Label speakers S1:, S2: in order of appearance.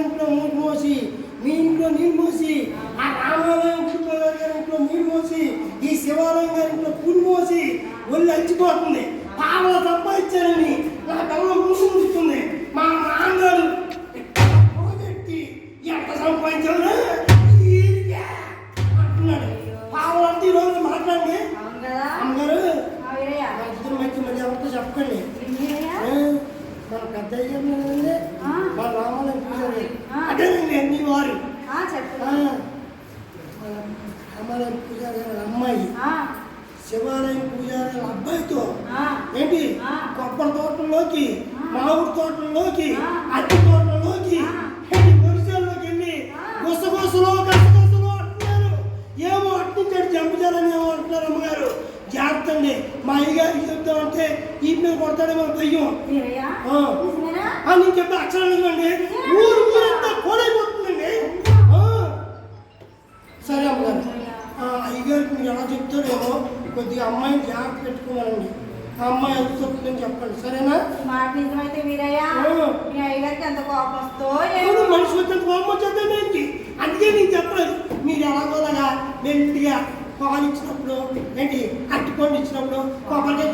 S1: ఇంట్లో మూడు మోసి మీ ఇంట్లో నీళ్ళు మోసి ఆ రామాలయం కుటుంబాల గారి ఇంట్లో నీళ్ళు మోసి ఈ శివాలయం గారి ఇంట్లో పూలు మోసి ఒళ్ళు అంచిపోతుంది పావులు సంపాదించారని నా కళ్ళ మూసి ముస్తుంది మా నాన్నగారు పెట్టి ఎంత సంపాదించారు అంటున్నాడు. అంటే ఈరోజు మాట్లాడండి. అమ్మగారు ఇద్దరు మంచి ఎవరితో చెప్పండి మన పెద్ద అయ్యాం వారు. రామాలయం పూజారి గారి అమ్మాయి శివాలయం పూజారి గారి అబ్బాయితో.
S2: ఆ.
S1: ఏంటి. కొబ్బరి తోటల్లోకి. మామిడి తోటల్లోకి. అట్టి తోటల్లోకి వరిసేల్లోకి వెళ్ళి. గుసగుసలు గసగసలు అంటున్నారు. ఏమో అట్టించాడు జంపుజాలని ఏమో అంటున్నారు అమ్మగారు. జాగ్రత్త అండి. మా అయ్యగారికి చెప్తామంటే ఈ మీద కొడతాడేమో ఆ, నేను చెప్పే అక్షరం ఇవ్వండి. ఊరు సరే అమ్మగారు. అయ్యగారికి మీరు ఎలా చెప్తారేమో కొద్దిగా అమ్మాయిని జాగ్రత్త పెట్టుకోవాలండి ఆ అమ్మాయి ఎంత చెప్తుందని చెప్పండి. సరేనా?
S2: మాట నిజమైతే వీరయ్య. మీ అయ్యగారికి ఎంత కోపం ఏమో. మనిషి
S1: వచ్చిన కోపం వచ్చేద్దాం ఏంటి? అందుకే నేను చెప్పలేదు. మీరు ఎలాగోలాగా మెల్లిగా పాలు ఇచ్చినప్పుడు ఏంటి? అట్టుకోండి ఇచ్చినప్పుడు కొబ్బరికాయ